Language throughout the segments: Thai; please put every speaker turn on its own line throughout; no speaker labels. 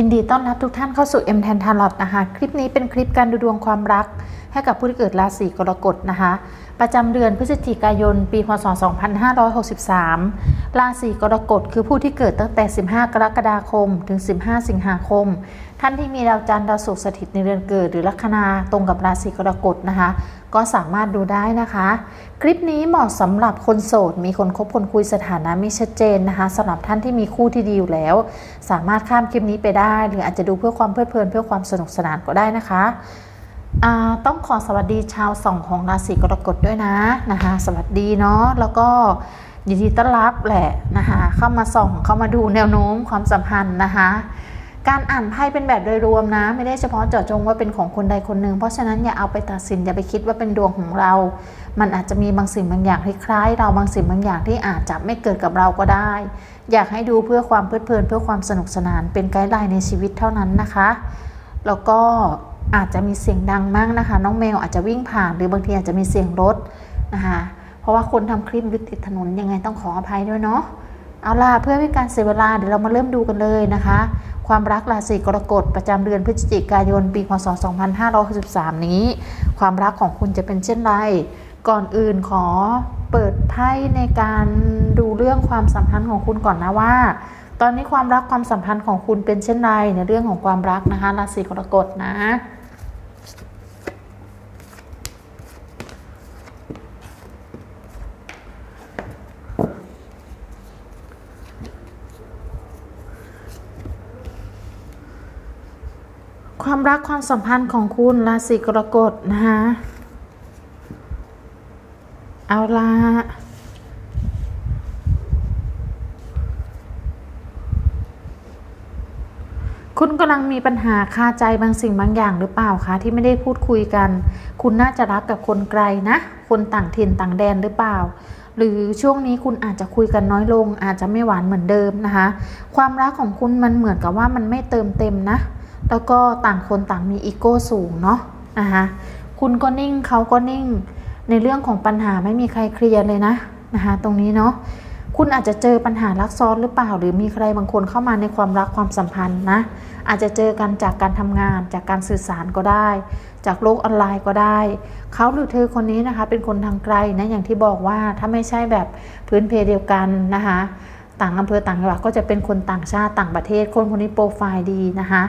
ยินดีต้อนรับทุกท่านเข้าสู่ M แทนทาร์ลอตนะคะ คลิปนี้เป็นคลิปการดูดวงความรัก ให้กับผู้ที่เกิดราศีกรกฎนะคะ ประจำเดือนพฤศจิกายน ปีพศ 2563 ราศีกรกฎคือผู้ที่เกิดตั้งแต่ 15 กรกฎาคม ถึง 15 สิงหาคม ท่านที่มีดาวจันทร์ดาวศุกร์สถิตในเดือนเกิด หรือลัคนาตรงกับราศีกรกฎนะคะ ก็สามารถดูได้นะคะ คลิปนี้เหมาะสำหรับคนโสด มีคนคบคนคุยสถานะไม่ชัดเจนนะคะสำหรับท่านที่มีคู่ที่ดีอยู่แล้ว สามารถข้ามคลิปนี้ไปได้ หรืออาจจะดูเพื่อความเพลิดเพลินเพื่อความสนุกสนานก็ได้นะคะต้องขอสวัสดีชาวส่องของราศีกรกฎด้วยนะนะคะสวัสดีเนาะแล้วก็ยินดีต้อนรับแหละนะคะเข้ามาส่องเข้ามาดูแนวโน้มความสัมพันธ์นะคะ การอ่านไพ่เป็นแบบโดยรวมนะ ไม่ได้เฉพาะเจาะจงว่าเป็นของคนใดคนหนึ่ง เพราะฉะนั้นอย่าเอาไปตัดสินอย่าไปคิดว่าเป็นดวงของเรา มันอาจจะมีบางสิ่งบางอย่างที่คล้ายเราบางสิ่งบางอย่างที่อาจจะไม่เกิดกับเราก็ได้ อยากให้ดูเพื่อความเพลิดเพลินเพื่อความสนุกสนานเป็นไกด์ไลน์ในชีวิตเท่านั้นนะคะ แล้วก็อาจจะมีเสียงดังมากนะคะ น้องแมวอาจจะวิ่งผ่านหรือบางทีอาจจะมีเสียงรถนะคะเพราะว่าคนทำคลิปอยู่ติดถนนยังไงต้องขออภัยด้วยเนาะเอาล่ะเพื่อไม่การเสียเวลาเดี๋ยวเรามาเริ่มดูกันเลยนะคะ ความรักราศีกรกฎประจำเดือนพฤศจิกายน ปีพศ 2563 นี้ ความรักของคุณจะเป็นเช่นไร ก่อนอื่นขอเปิดไพ่ในการดูเรื่องความสัมพันธ์ของคุณก่อนนะว่า ตอนนี้ความรักความสัมพันธ์ของคุณเป็นเช่นไรในเรื่องของความรักนะคะราศีกรกฎนะ ความรักความสัมพันธ์ของคุณราศีกรกฎนะคะเอาละคุณกำลังมีปัญหาคาใจบางสิ่งบางอย่างหรือเปล่าคะที่ไม่ได้พูดคุยกัน คุณน่าจะรักกับคนไกลนะ คนต่างถิ่นต่างแดนหรือเปล่า หรือช่วงนี้คุณอาจจะคุยกันน้อยลง อาจจะไม่หวานเหมือนเดิมนะคะ ความรักของคุณมันเหมือนกับว่ามันไม่เติมเต็มนะ แล้วก็ต่างคนต่างมีอีโก้สูงเนาะนะคะคุณก็นิ่งเขาก็นิ่ง ในเรื่องของปัญหาไม่มีใครเคลียร์เลยนะนะคะตรงนี้เนาะคุณอาจจะเจอปัญหารักซ้อนหรือเปล่า หรือมีใครบางคนเข้ามาในความรักความสัมพันธ์นะอาจจะเจอกันจากการทำงาน จากการสื่อสารก็ได้ จากโลกออนไลน์ก็ได้ เขาหรือเธอคนนี้นะคะ เป็นคนทางไกลนะอย่างที่บอกว่าถ้าไม่ใช่แบบพื้นเพเดียวกันนะคะต่างอำเภอต่างจังหวัดก็จะเป็นคนต่างชาติต่างประเทศ คนคนนี้โปรไฟล์ดีนะคะ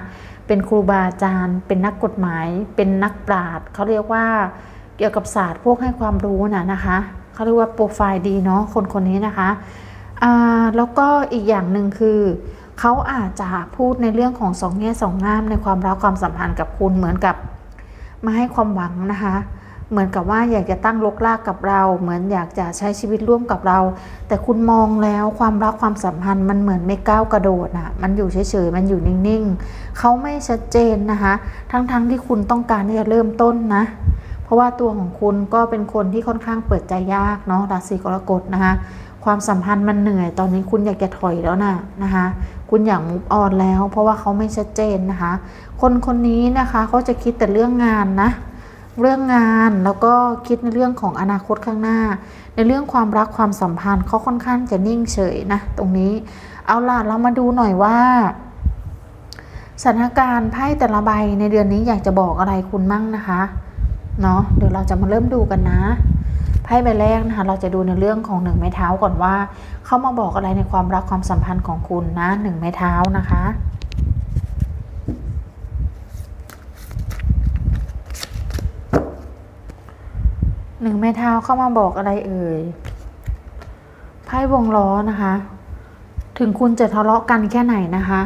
เป็นครูบาอาจารย์ เป็นนักกฎหมาย เป็นนักปราชญ์เขาเรียกว่าเกี่ยวกับศาสตร์พวกให้ความรู้นะนะคะเขาเรียกว่าโปรไฟล์ดีเนาะคนคนนี้นะคะแล้วก็อีกอย่างหนึ่งคือเขาอาจจะพูดในเรื่องของสองแง่สองงามในความรักความสัมพันธ์กับคุณเหมือนกับมาให้ความหวังนะคะ เหมือนกับว่าอยากจะตั้งลกลากกับเรา เหมือนอยากจะใช้ชีวิตร่วมกับเรา แต่คุณมองแล้วความรักความสัมพันธ์มันเหมือนไม่ก้าวกระโดดอะมันอยู่เฉยๆมันอยู่นิ่งๆเขาไม่ชัดเจนนะคะ ทั้งๆทที่คุณต้องการที่จะเริ่มต้นนะ เพราะว่าตัวของคุณก็เป็นคนที่ค่อนข้างเปิดใจยากเนาะราศีกรกฎนะคะความสัมพันธ์มันเหนื่อยตอนนี้คุณอยากจะถอยแล้วนะนะคะ คุณอยากมุฟออนแล้ว เพราะว่าเขาไม่ชัดเจนนะคะ คนคนนี้นะคะเขาจะคิดแต่เรื่องงานนะ เรื่องงานแล้วก็คิดในเรื่องของอนาคตข้างหน้า ในเรื่องความรักความสัมพันธ์เขาค่อนข้างจะนิ่งเฉยนะตรงนี้ เอาล่ะเรามาดูหน่อยว่าสถานการณ์ไพ่แต่ละใบในเดือนนี้อยากจะบอกอะไรคุณมั่งนะคะเนาะเดี๋ยวเราจะมาเริ่มดูกันนะไพ่ใบแรกนะคะเราจะดูในเรื่องของหนึ่งไม้เท้าก่อนว่าเขามาบอกอะไรในความรักความสัมพันธ์ของคุณนะหนึ่งไม้เท้านะคะ นึ่งไม้เท้าเข้ามาบอกอะไรเอ่ยไพ่วงล้อนะคะ ถึงคุณจะทะเลาะกันแค่ไหนนะคะ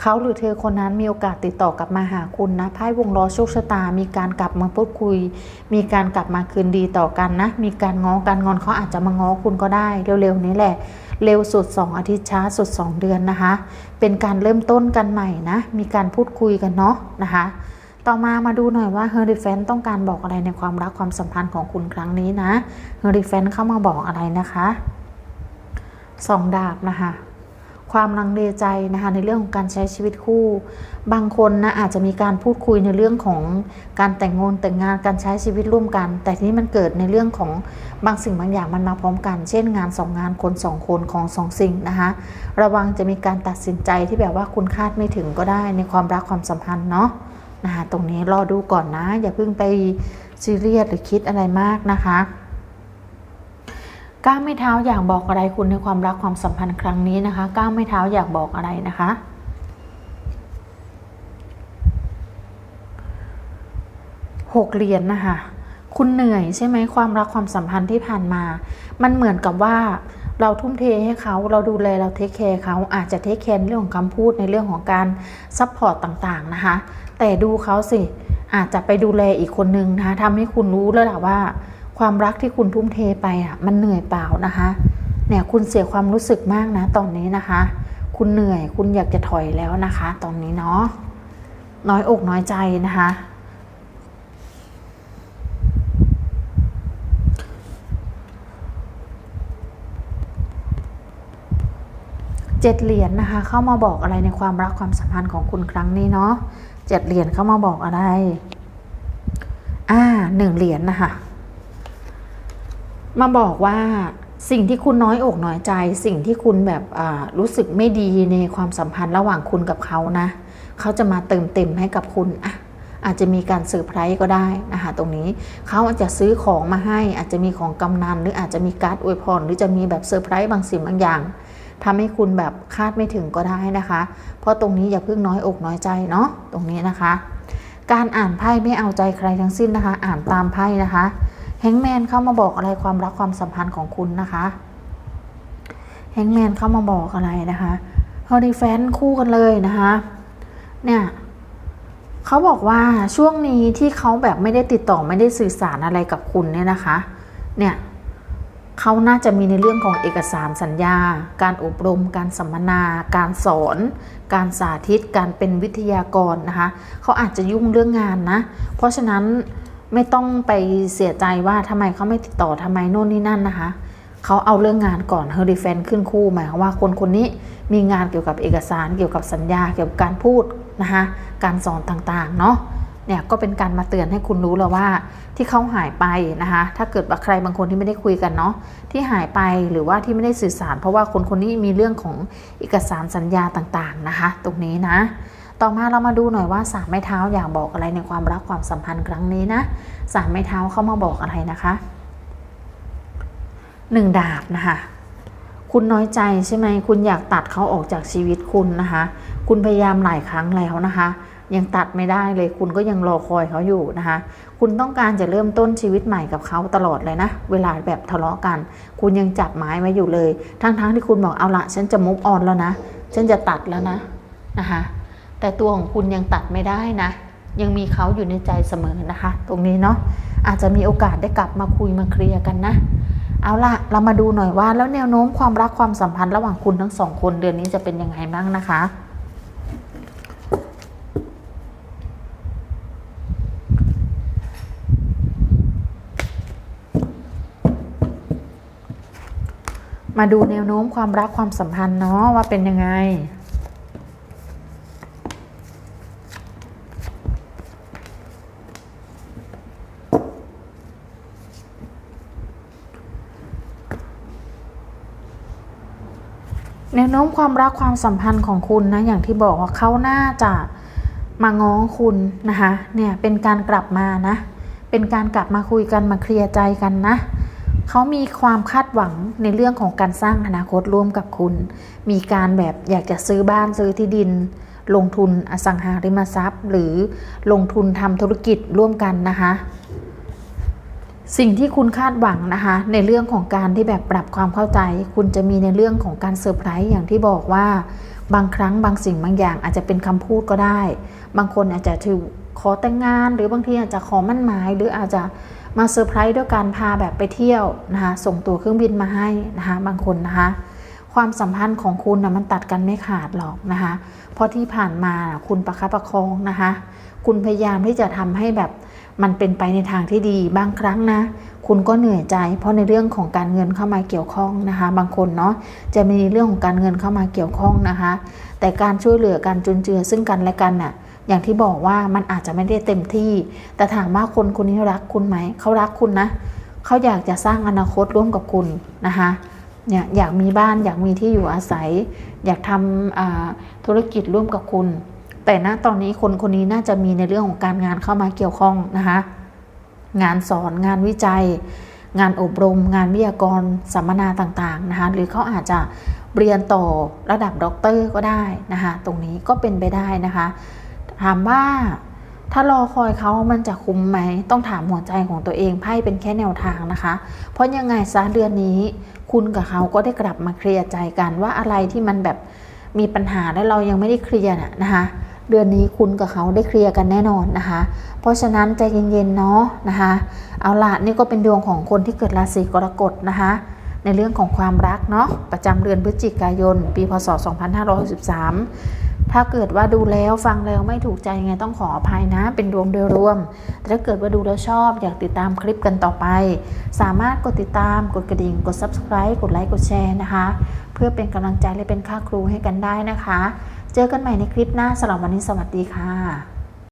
เขาหรือเธอคนนั้นมีโอกาสติดต่อกลับมาหาคุณนะไพ่วงล้อโชคชะตา มีการกลับมาพูดคุย มีการกลับมาคืนดีต่อกันนะ มีการง้อกันงอนเขาอาจจะมาง้อคุณก็ได้ เร็วๆนี้แหละ เร็วสุด 2 อาทิตย์ช้าสุด 2 เดือนนะคะ เป็นการเริ่มต้นกันใหม่นะ มีการพูดคุยกันเนาะนะคะ ต่อมามาดูหน่อยว่าเฮอริแฟนต้องการบอกอะไรในความรักความสัมพันธ์ของคุณครั้งนี้นะเฮอริแฟนเข้ามาบอกอะไรนะคะสองดาบนะคะความลังเลใจนะคะในเรื่องของการใช้ชีวิตคู่ บางคนนะอาจจะมีการพูดคุยในเรื่องของการแต่งงานแต่งงานการใช้ชีวิตร่วมกัน แต่ที่นี้มันเกิดในเรื่องของบางสิ่งบางอย่างมันมาพร้อมกัน เช่นงานสองงานคนสองคนของสองสิ่งนะคะระวังจะมีการตัดสินใจที่แบบว่าคุณคาดไม่ถึงก็ได้ในความรักความสัมพันธ์เนาะ นะคะตรงนี้รอดูก่อนนะ อย่าเพิ่งไปซีเรียสหรือคิดอะไรมากนะคะก้าวไม่เท้าอยากบอกอะไรคุณในความรักความสัมพันธ์ครั้งนี้นะคะก้าวไม่เท้าอยากบอกอะไรนะคะหกเหรียญนะคะคุณเหนื่อยใช่ไหมความรักความสัมพันธ์ที่ผ่านมา มันเหมือนกับว่า เราทุ่มเทให้เขาเราดูแลเราเทคแคร์เขาอาจจะเทคแคร์เรื่องของคำพูดในเรื่องของการซัพพอร์ตต่างๆนะคะ แต่ดูเขาสิอาจจะไปดูแลอีกคนนึงนะคะทำให้คุณรู้แล้วแหละว่า ความรักที่คุณทุ่มเทไปอะมันเหนื่อยเปล่านะคะเนี่ยคุณเสียความรู้สึกมากนะตอนนี้นะคะ คุณเหนื่อยคุณอยากจะถอยแล้วนะคะ ตอนนี้เนาะน้อยอกน้อยใจนะคะ เจ็ดเหรียญนะคะ เข้ามาบอกอะไรในความรักความสัมพันธ์ของคุณครั้งนี้เนาะเจ็ดเหรียญเข้ามาบอกอะไร อ่าหนึ่งเหรียญนะคะมาบอกว่าสิ่งที่คุณน้อยอกน้อยใจ สิ่งที่คุณแบบอ่ารู้สึกไม่ดีในความสัมพันธ์ระหว่างคุณกับเขานะ เขาจะมาเติมเต็มให้กับคุณอะอาจจะมีการเซอร์ไพรส์ก็ได้นะคะตรงนี้เขาอาจจะซื้อของมาให้ อาจจะมีของกำนันหรืออาจจะมีการ์ดอวยพรหรือจะมีแบบเซอร์ไพรส์บางสิ่งบางอย่าง ทำให้คุณแบบคาดไม่ถึงก็ได้นะคะ เพราะตรงนี้อย่าเพิ่งน้อยอกน้อยใจเนาะตรงนี้นะคะ การอ่านไพ่ไม่เอาใจใครทั้งสิ้นนะคะ อ่านตามไพ่นะคะแฮงแมนเข้ามาบอกอะไรความรักความสัมพันธ์ของคุณนะคะแฮงแมนเข้ามาบอกอะไรนะคะเฮอริแฟนคู่กันเลยนะคะ เนี่ยเขาบอกว่าช่วงนี้ที่เขาแบบไม่ได้ติดต่อไม่ได้สื่อสารอะไรกับคุณเนี่ยนะคะ เนี่ย เขาน่าจะมีในเรื่องของเอกสารสัญญา การอบรม การสัมมนา การสอน การสาธิต การเป็นวิทยากรนะคะ เขาอาจจะยุ่งเรื่องงานนะ เพราะฉะนั้นไม่ต้องไปเสียใจว่าทำไมเขาไม่ติดต่อทำไมโน่นนี่นั่นนะคะ เขาเอาเรื่องงานก่อนเฮอริแฟนขึ้นคู่หมายความว่าคนคนนี้มีงานเกี่ยวกับเอกสาร เกี่ยวกับสัญญา เกี่ยวกับการพูดนะคะ การสอนต่างๆ เนาะ เนี่ยก็เป็นการมาเตือนให้คุณรู้แล้วว่าที่เขาหายไปนะคะถ้าเกิดว่าใครบางคนที่ไม่ได้คุยกันเนาะที่หายไปหรือว่าที่ไม่ได้สื่อสาร เพราะว่าคนคนนี้มีเรื่องของเอกสารสัญญาต่างๆนะคะ ตรงนี้นะ ต่อมาเรามาดูหน่อยว่าสามไม้เท้าอยากบอกอะไรในความรักความสัมพันธ์ครั้งนี้นะสามไม้เท้าเข้ามาบอกอะไรนะคะหนึ่งดาบนะคะคุณน้อยใจใช่ไหมคุณอยากตัดเขาออกจากชีวิตคุณนะคะ คุณพยายามหลายครั้งแล้วนะคะ ยังตัดไม่ได้เลยคุณก็ยังรอคอยเขาอยู่นะคะ คุณต้องการจะเริ่มต้นชีวิตใหม่กับเขาตลอดเลยนะ เวลาแบบทะเลาะกัน คุณยังจับไม้ไว้อยู่เลย ทั้งๆทที่คุณบอกเอาละฉันจะมุกออนแล้วนะ ฉันจะตัดแล้วนะนะคะแต่ตัวของคุณยังตัดไม่ได้นะ ยังมีเขาอยู่ในใจเสมอนะคะ ตรงนี้เนาะอาจจะมีโอกาสได้กลับมาคุยมาเคลียร์กันนะ เอาล่ะเรามาดูหน่อยว่าแล้วแนวโน้มความรักความสัมพันธ์ระหว่างคุณทั้งสองคนเดือนนี้จะเป็นยังไงบ้างนะคะ มาดูแนวโน้มความรักความสัมพันธ์เนาะว่าเป็นยังไง แนวโน้มความรักความสัมพันธ์ของคุณนะ อย่างที่บอกว่าเขาน่าจะมาง้อคุณนะคะ เนี่ยเป็นการกลับมานะ เป็นการกลับมาคุยกันมาเคลียร์ใจกันนะ เขามีความคาดหวังในเรื่องของการสร้างอนาคตร่วมกับคุณ มีการแบบอยากจะซื้อบ้านซื้อที่ดิน ลงทุนอสังหาริมทรัพย์ หรือลงทุนทำธุรกิจร่วมกันนะคะสิ่งที่คุณคาดหวังนะคะ ในเรื่องของการที่แบบปรับความเข้าใจ คุณจะมีในเรื่องของการเซอร์ไพรส์อย่างที่บอกว่า บางครั้งบางสิ่งบางอย่างอาจจะเป็นคำพูดก็ได้ บางคนอาจจะถือ ขอแต่งงาน หรือบางทีอาจจะขอมั่นหมาย หรืออาจจะมาเซอร์ไพรส์ด้วยการพาแบบไปเที่ยวนะคะส่งตั๋วเครื่องบินมาให้นะคะบางคนนะคะความสัมพันธ์ของคุณนะมันตัดกันไม่ขาดหรอกนะคะเพราะที่ผ่านมาคุณประคับประคองนะคะคุณพยายามที่จะทำให้แบบมันเป็นไปในทางที่ดีบางครั้งนะคุณก็เหนื่อยใจ เพราะในเรื่องของการเงินเข้ามาเกี่ยวข้องนะคะ บางคนเนาะจะมีเรื่องของการเงินเข้ามาเกี่ยวข้องนะคะ แต่การช่วยเหลือการจุนเจือซึ่งกันและกันน่ะ อย่างที่บอกว่ามันอาจจะไม่ได้เต็มที่ แต่ถามว่าคนคนนี้รักคุณไหม เขารักคุณนะ เขาอยากจะสร้างอนาคตร่วมกับคุณนะคะเนี่ยอยากมีบ้านอยากมีที่อยู่อาศัย อยากทำธุรกิจร่วมกับคุณ แต่ณตอนนี้คนคนนี้น่าจะมีในเรื่องของการงานเข้ามาเกี่ยวข้องนะคะงานสอนงานวิจัย งานอบรม งานวิทยากรสัมมนาต่างๆนะคะหรือเขาอาจจะเรียนต่อระดับด็อกเตอร์ก็ได้นะคะตรงนี้ก็เป็นไปได้นะคะ ถามว่าถ้ารอคอยเขามันจะคุ้มไหม ต้องถามหัวใจของตัวเองไพ่เป็นแค่แนวทางนะคะ เพราะยังไงซะเดือนนี้ คุณกับเขาก็ได้กลับมาเคลียร์ใจกันว่าอะไรที่มันแบบมีปัญหาแล้วเรายังไม่ได้เคลียร์น่ะนะคะ เดือนนี้คุณกับเขาได้เคลียร์กันแน่นอนนะคะ เพราะฉะนั้นใจเย็นๆเนาะนะคะ เอาละนี่ก็เป็นดวงของคนที่เกิดราศีกรกฎนะคะในเรื่องของความรักเนาะประจำเดือนพฤศจิกายน ปีพศ 2563 ถ้าเกิดว่าดูแล้วฟังแล้วไม่ถูกใจยังไงต้องขออภัยนะ เป็นดวงโดยรวม แต่ถ้าเกิดว่าดูแล้วชอบอยากติดตามคลิปกันต่อไป สามารถกดติดตามกดกระดิ่ง กด subscribe กดไลค์กดแชร์นะคะ เพื่อเป็นกำลังใจและเป็นค่าครูให้กันได้นะคะ เจอกันใหม่ในคลิปหน้าสำหรับวันนี้สวัสดีค่ะ